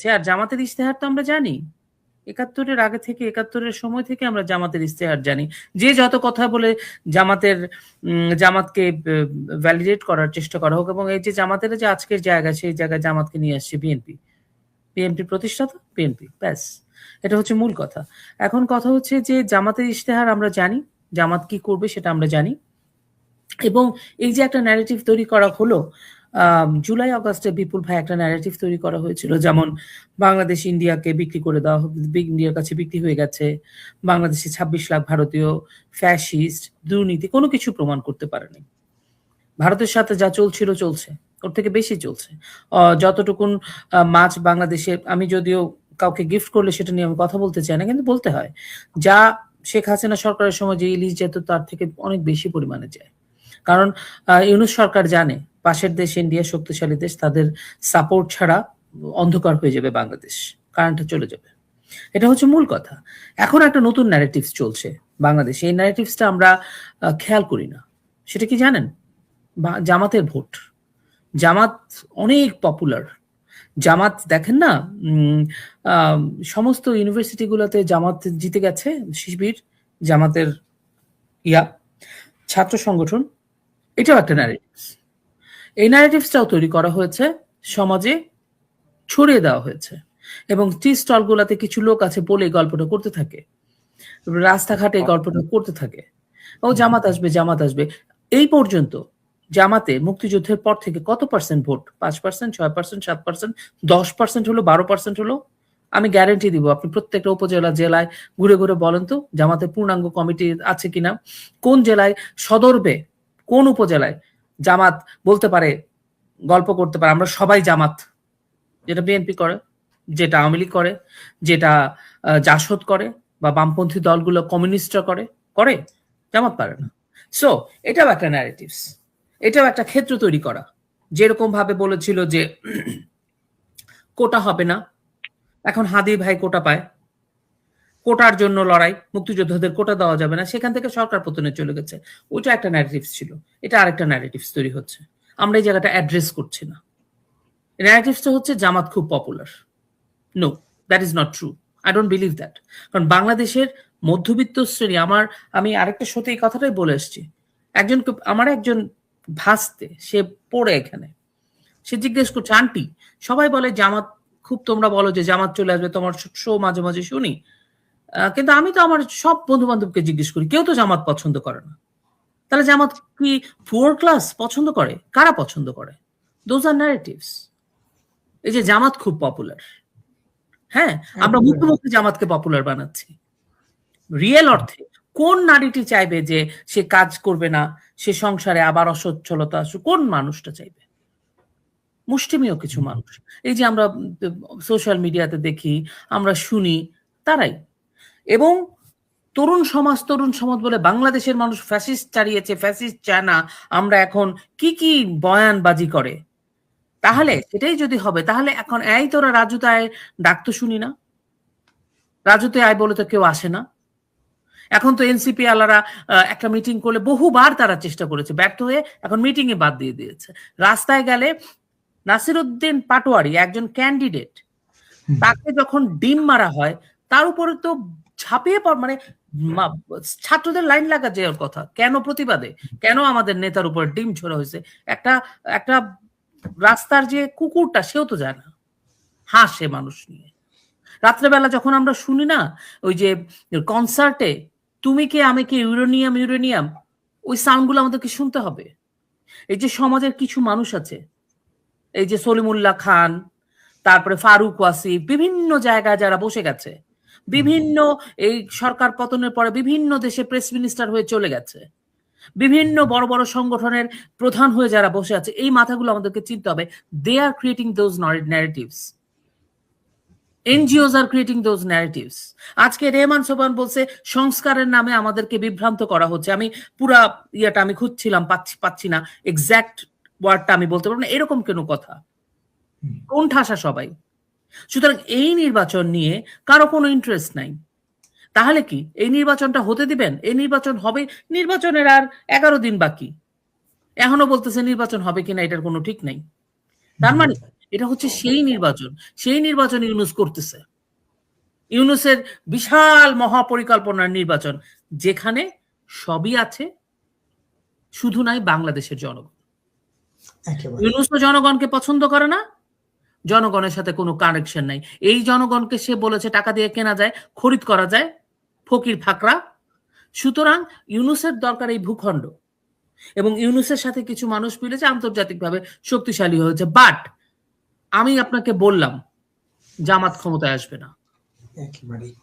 সে আর জামাতের ইশতেহার তো আমরা জানি। একাত্তরের আগে থেকে, একাত্তরের সময় থেকে আমরা জামাতের ইশতেহার জানি। যে যত কথা বলে জামাতের জামাতকে ভ্যালিডেট করার চেষ্টা করা হোক এবং এই যে জামাতের যে আজকের জায়গা, সেই জায়গায় জামাতকে নিয়ে আসছে বিএনপি। বিএনপি প্রতিষ্ঠাতা? বিএনপি, ব্যাস। এটা হচ্ছে মূল কথা। এখন কথা হচ্ছে যে জামাতের ইশতেহার আমরা জানি, জামাত কি করবে সেটা আমরা জানি। এবং এই যে একটা ন্যারেটিভ তৈরি করা হলো জুলাই, আগস্টে বিপুল ভাই একটা ন্যারেটিভ তৈরি করা হয়েছিল, যেমন বাংলাদেশ ইন্ডিয়াকে বিক্রি করে দেওয়া ইন্ডিয়ার কাছে বিক্রি হয়ে গেছে, বাংলাদেশে ছাব্বিশ লাখ ভারতীয় ফ্যাসিস্ট দুর্নীতি, কোনো কিছু প্রমাণ করতে পারেনি। ভারতের সাথে যা চলছিল, চলছে, ওর থেকে বেশি চলছে। যতটুকুন মাছ বাংলাদেশে, আমি যদিও কাউকে গিফট করলে সেটা নিয়ে আমি কথা বলতে চাই না, কিন্তু বলতে হয়, যা শেখ হাসিনা সরকারের সময় যে ইলিশ যেত, তার থেকে অনেক বেশি পরিমাণে যায়। কারণ ইউনুস সরকার জানে পাশের দেশ ইন্ডিয়া শক্তিশালী দেশ, তাদের সাপোর্ট ছাড়া অন্ধকার হয়ে যাবে বাংলাদেশ কারেন্টটা চলে যাবে। এটা হচ্ছে মূল কথা। এখন একটা নতুন ন্যারেটিভস চলছে বাংলাদেশে। এই ন্যারেটিভসটা আমরা খেয়াল করি না। সেটা কি জানেন? জামাতের ভোট। জামাত অনেক পপুলার জামাত দেখেন না সমস্ত ইউনিভার্সিটিগুলোতে জামাত জিতে গেছে, শিবির, জামাতের ইয়া, ছাত্র সংগঠন। এটাও একটা ন্যারেটিভস এই ন্যারেটিভসটাও তৈরি করা হয়েছে সমাজে ছড়িয়ে দেওয়া হয়েছে এবং টি স্টলগুলোতে কিছু লোক আছে বলে গল্পটা করতে থাকে। রাস্তাঘাটে এই গল্পটা করতে থাকে। ও জামাত আসবে জামাত আসবে। এই পর্যন্ত জামাতে মুক্তিযুদ্ধের পর থেকে কত পার্সেন্ট ভোট? পাঁচ পার্সেন্ট ছয় পার্সেন্ট সাত পার্সেন্ট দশ পার্সেন্ট হলো বারো পার্সেন্ট হলো? আমি গ্যারেন্টি দিব আপনি প্রত্যেকটা উপজেলা জেলায় ঘুরে ঘুরে বলেন তো জামাতের পূর্ণাঙ্গ কমিটি আছে কিনা? কোন জেলায় সদরবে? কোন উপজেলায়? জামাত বলতে পারে, গল্প করতে পারে, আমরা সবাই জামাত। যেটা বিএনপি করে, যেটা আওয়ামী করে, যেটা জাসদ করে বা বামপন্থী দলগুলো কমিউনিস্টরা করে করে, জামাত পারে না। সো এটাও একটা ন্যারেটিভস এটাও একটা ক্ষেত্র তৈরি করা। যেরকম ভাবে বলেছিল যে কোটা হবে না, এখন হাদি ভাই কোটা পায়। কোটার জন্য লড়াই, মুক্তিযোদ্ধাদের কোটা দেওয়া যাবে না, সেখান থেকে সরকার পতনে চলে গেছে। ওইটা একটা ন্যারেটিভস ছিল। এটা আরেকটা ন্যারেটিভস তৈরি হচ্ছে। আমরা এই জায়গাটা অ্যাড্রেস করছি না। ন্যারেটিভসটা হচ্ছে জামাত খুব popular no that is not true I don't believe that কারণ বাংলাদেশের মধ্যবিত্ত শ্রেণি, আমার, আমি আরেকটা সত্যি এই কথাটাই বলে এসেছি। একজন আমার একজন ভাসতে, সে পড়ে এখানে। সে জিজ্ঞেস করছে, আন্টি, সবাই বলে জামাত, খুব তোমরা বলো যে জামাত চলে আসবে, তোমার শো মাঝে মাঝে শুনি। কিন্তু আমি তো আমার সব বন্ধু বান্ধবকে জিজ্ঞেস করি কেউ তো জামাত পছন্দ করে না। তাহলে জামাত কি পুয়ার ক্লাস পছন্দ করে? কারা পছন্দ করে? দোজ আর ন্যারেটিভস এই যে জামাত খুব পপুলার হ্যাঁ আমরা মুখে মুখে জামাতকে পপুলার বানাচ্ছি। রিয়েল অর্থে কোন নারীটি চাইবে যে সে কাজ করবে না সে সংসারে আবার অসচ্ছলতা আসুক কোন মানুষটা চাইবে? মুষ্টিমীয় কিছু মানুষ। এই যে আমরা সোশ্যাল মিডিয়াতে দেখি আমরা শুনি তারাই এবং তরুণ সমাজ তরুণ সমাজ বলে বাংলাদেশের মানুষ ফ্যাসিস্ট চালিয়েছে ফ্যাসিস্ট চায় না আমরা এখন কি কি বয়ানবাজি করে। তাহলে সেটাই যদি হবে তাহলে এখন এই তোরা রাজুতে আয় ডাকতো শুনি না। রাজুতে আয় বলে তো কেউ আসে না। এখন তো এনসিপি আলারা একটা মিটিং করলে বহুবার তারা চেষ্টা করেছে ব্যর্থ হয়ে এখন মিটিং এ বাদ দিয়ে দিয়েছে। রাস্তায় গেলে নাসিরুদ্দিন পাটোয়ারি একজন ক্যান্ডিডেট তাকে যখন ডিম মারা হয় তার উপরে তো ঝাঁপিয়ে পড় মানে ছাত্রদের লাইন লাগা যাওয়ার কথা কেন প্রতিবাদে? কেন আমাদের নেতার উপর ডিম ছোড়া হয়েছে? একটা একটা রাস্তার যে কুকুরটা সেও তো যায় না। হাসে মানুষ নিয়ে। রাত্রেবেলা যখন আমরা শুনি না ওই যে কনসার্টে তুমি কে আমি কে ইউরেনিয়াম ইউরেনিয়াম? ওই সাউন্ডগুলো আমাদেরকে শুনতে হবে। এই যে সমাজের কিছু মানুষ আছে এই যে সলিমুল্লাহ খান তারপরে ফারুক ওয়াসিফ বিভিন্ন জায়গায় যারা বসে গেছে বিভিন্ন এই সরকার পতনের পরে বিভিন্ন দেশে প্রেস মিনিস্টার হয়ে চলে গেছে। বিভিন্ন বড় বড় সংগঠনের প্রধান হয়ে যারা বসে আছে এই মাথাগুলো আমাদেরকে চিনতে হবে। They are creating those narratives NGOs are creating those narratives আজকে রেহমান সোবান বলছে সংস্কারের নামে আমাদেরকে বিভ্রান্ত করা হচ্ছে। আমি পুরা ইয়েটা আমি খুঁজছিলাম পাচ্ছি পাচ্ছি না। এক্স্যাক্ট ওয়ার্ডটা আমি বলতে পারব না। এরকম কেন কথা। কোন ঠাসা সবাই? সুতরাং এই নির্বাচন নিয়ে কারও কোনো ইন্টারেস্ট নাই। তাহলে কি এই নির্বাচনটা হতে দিবেন? এই নির্বাচন হবে? নির্বাচনের আর এগারো দিন বাকি। এখনও বলতেছে নির্বাচন হবে কিনা এটার কোনো ঠিক নাই। তার মানে এটা হচ্ছে সেই নির্বাচন। সেই নির্বাচন ইউনুস করতেছে। ইউনুসের বিশাল মহাপরিকল্পনার নির্বাচন যেখানে সবই আছে শুধু নাই বাংলাদেশের জনগণ। একেবারে। ইউনুস জনগণকে পছন্দ করে না জনগণের সাথে কোনো কানেকশন নাই। এই জনগণকে সে বলেছে, টাকা দিয়ে কেনা যায়, খরিদ করা যায়, ফকির ফাকরা। সুতরাং ইউনুসের দরকার এই ভূখণ্ড। এবং ইউনুসের সাথে কিছু মানুষ মিলেছে, আন্তর্জাতিকভাবে শক্তিশালী হয়েছে। বাট আমি আপনাকে বললাম, জামাত ক্ষমতায় আসবে না। একেবারেই